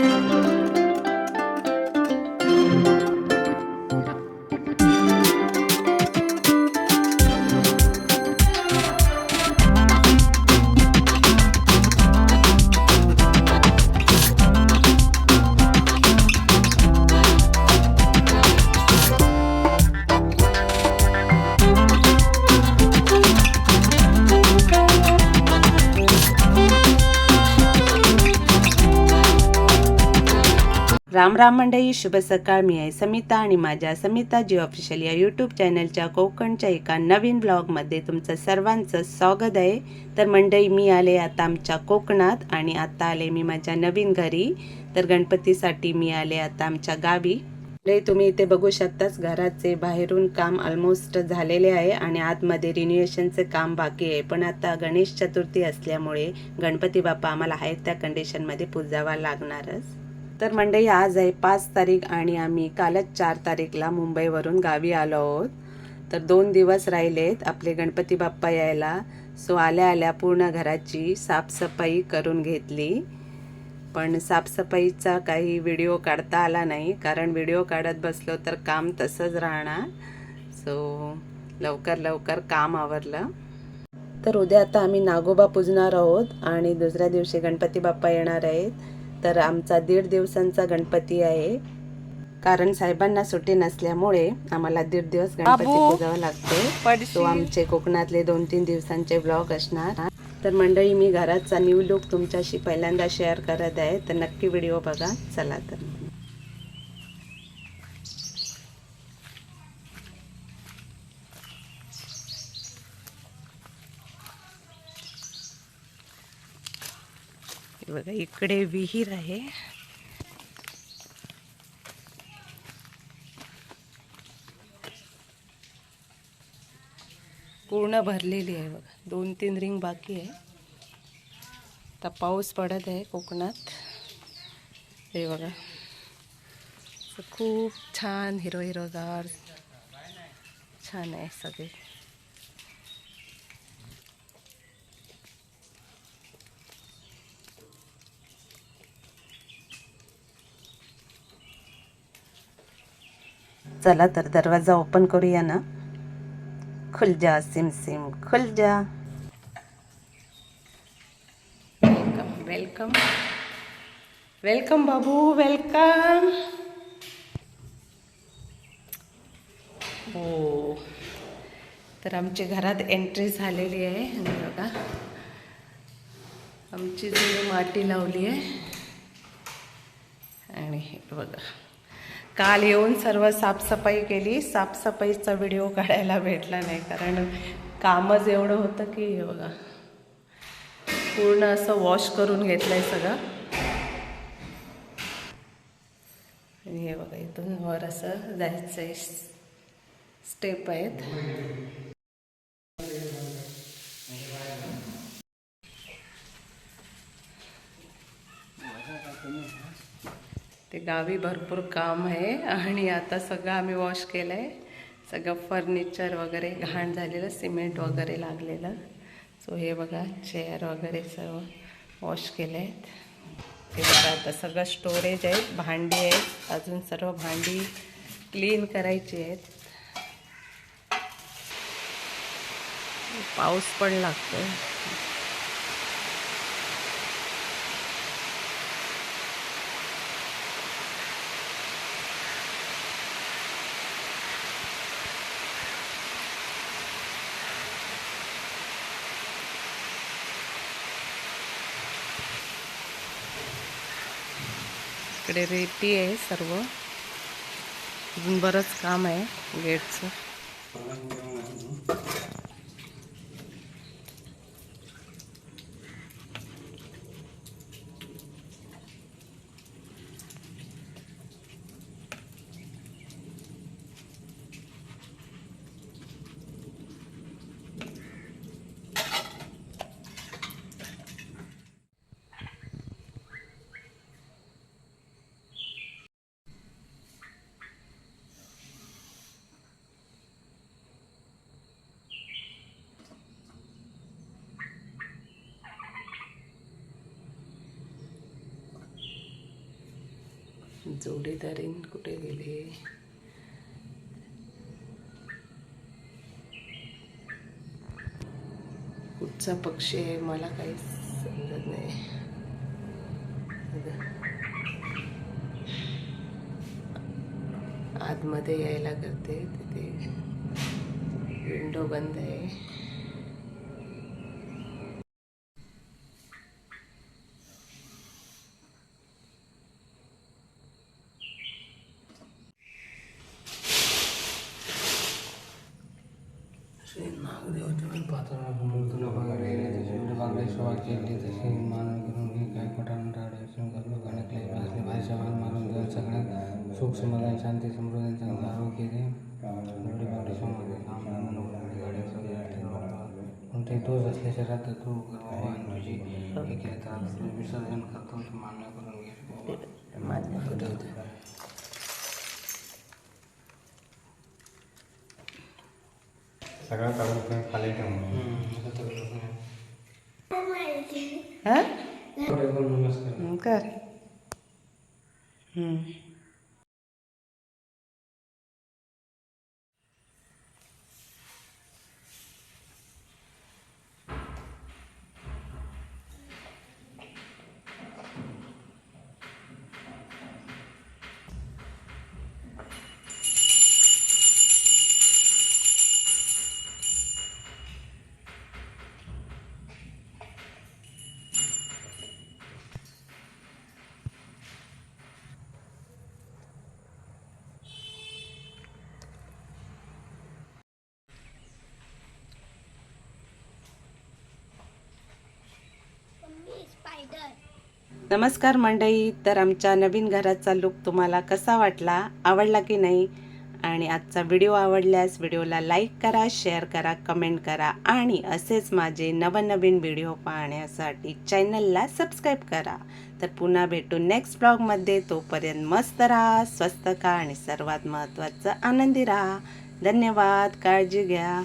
Música Ram Ram मंडळी शुभ सकाळ. मी आहे समिता आणि माझ्या समिता जी ऑफिशियल या यूट्यूब चॅनलच्या कोकणच्या एका नवीन ब्लॉगमध्ये तुमचं सर्वांचं स्वागत आहे. तर मंडळी मी आले आता आमच्या कोकणात आणि आता आले मी माझ्या नवीन घरी. तर गणपतीसाठी मी आले आता आमच्या गावी. लय तुम्ही इथे बघू शकताच घराचे बाहेरून काम ऑलमोस्ट झालेले आहे आणि आतमध्ये रिन्युएशनचे काम बाकी आहे. पण आता गणेश चतुर्थी असल्यामुळे गणपती बाप्पा आम्हाला आहेत त्या कंडिशनमध्ये पूजावा लागणारच. तर मंडळी आज आहे पाच तारीख आणि आम्ही कालच चार तारीखला मुंबईवरून गावी आलो आहोत. तर दोन दिवस राहिलेत आपले गणपती बाप्पा यायला. सो आल्या आल्या पूर्ण घराची साफसफाई करून घेतली. पण साफसफाईचा काही व्हिडिओ काढता आला नाही. कारण व्हिडिओ काढत बसलो तर काम तसंच राहणार. सो लवकर लवकर काम आवरलं. तर उद्या आता आम्ही नागोबा पूजणार आहोत आणि दुसऱ्या दिवशी गणपती बाप्पा येणार आहेत. तर आमचा दीड दिवसांचा गणपती आहे. कारण साहेबांना सुट्टी नसल्यामुळे आम्हाला दीड दिवस गणपती पूजावं लागते. तो आमचे कोकणातले दोन तीन दिवसांचे ब्लॉग असणार. तर मंडळी मी घराचा न्यू लुक तुमच्याशी पहिल्यांदा शेअर करत आहे. तर नक्की व्हिडिओ बघा. चला तर हे बघा इकडे विहीर आहे. पूर्ण भरलेली आहे बघा. दोन तीन रिंग बाकी आहे. आता पाऊस पडत आहे कोकणात. हे बघा. खूप छान हिरो हिरोगार छान आहे सगळे. चला तर दरवाजा ओपन करूया ना. खुल जा सिम सिम खुल जा. वेलकम वेलकम वेलकम बाबू वेलकम हो. तर आमची घरात एंट्री झालेली आहे. आणि बघा आमची जुनी माती लावली आहे. आणि हे बघा. काल येऊन सर्व साफसफाई केली. साफसफाईचा व्हिडिओ काढायला भेटला नाही. कारण कामच एवढं होतं की हे बघा. पूर्ण असं वॉश करून घेतलं आहे सगळं. आणि हे बघा इथून वर असं जायचं स्टेप आहेत. ते गावी भरपूर काम आहे. आणि आता सगळं आम्ही वॉश केलं आहे सगळं फर्निचर वगैरे घाण झालेलं सिमेंट वगैरे लागलेलं. सो हे बघा चेअर वगैरे सर्व वॉश केले आहेत ते बघा आता सगळं स्टोरेज आहेत भांडी आहेत. अजून सर्व भांडी क्लीन करायची आहेत. पाऊस पण लागतो इकडे रेती आहे सर्व. अजून बरंच काम आहे गेटचं. जोडीदारीन कुठे गेले? कुठचा पक्षी आहे मला काही समजत नाही. आतमध्ये यायला करते तिथे विंडो बंद आहे. श्री नागदेवाच्या पण पात्राला लोकांकडे वगैरे तसे सेवा केली तसे मानून करून घे काय पटान राडे शंकर क्लेश भाषा मान मारून घेऊन सगळ्यात सुख समाधान शांती समृद्धी चांगलं आरोग्य दे एवढी बांगडे गाड्या पण ते दोष असल्याच्या राहत तू आणि तुझी हे केले तर विसर्जन करतो मान्य करून घे मान्य सगळं काढून खाली ठेवून हा? नमस्कार कर. नमस्कार मंडळी तर आमच्या नवीन घराचा लुक तुम्हाला कसा वाटला? आवडला की नाही? आणि आजचा व्हिडिओ आवडल्यास व्हिडिओला लाईक करा शेअर करा कमेंट करा आणि असेच माझे नवनवीन व्हिडिओ पाहण्यासाठी चॅनलला सबस्क्राईब करा. तर पुन्हा भेटू नेक्स्ट ब्लॉगमध्ये तोपर्यंत मस्त राहा स्वस्त का आणि सर्वात महत्त्वाचं आनंदी राहा. धन्यवाद काळजी घ्या.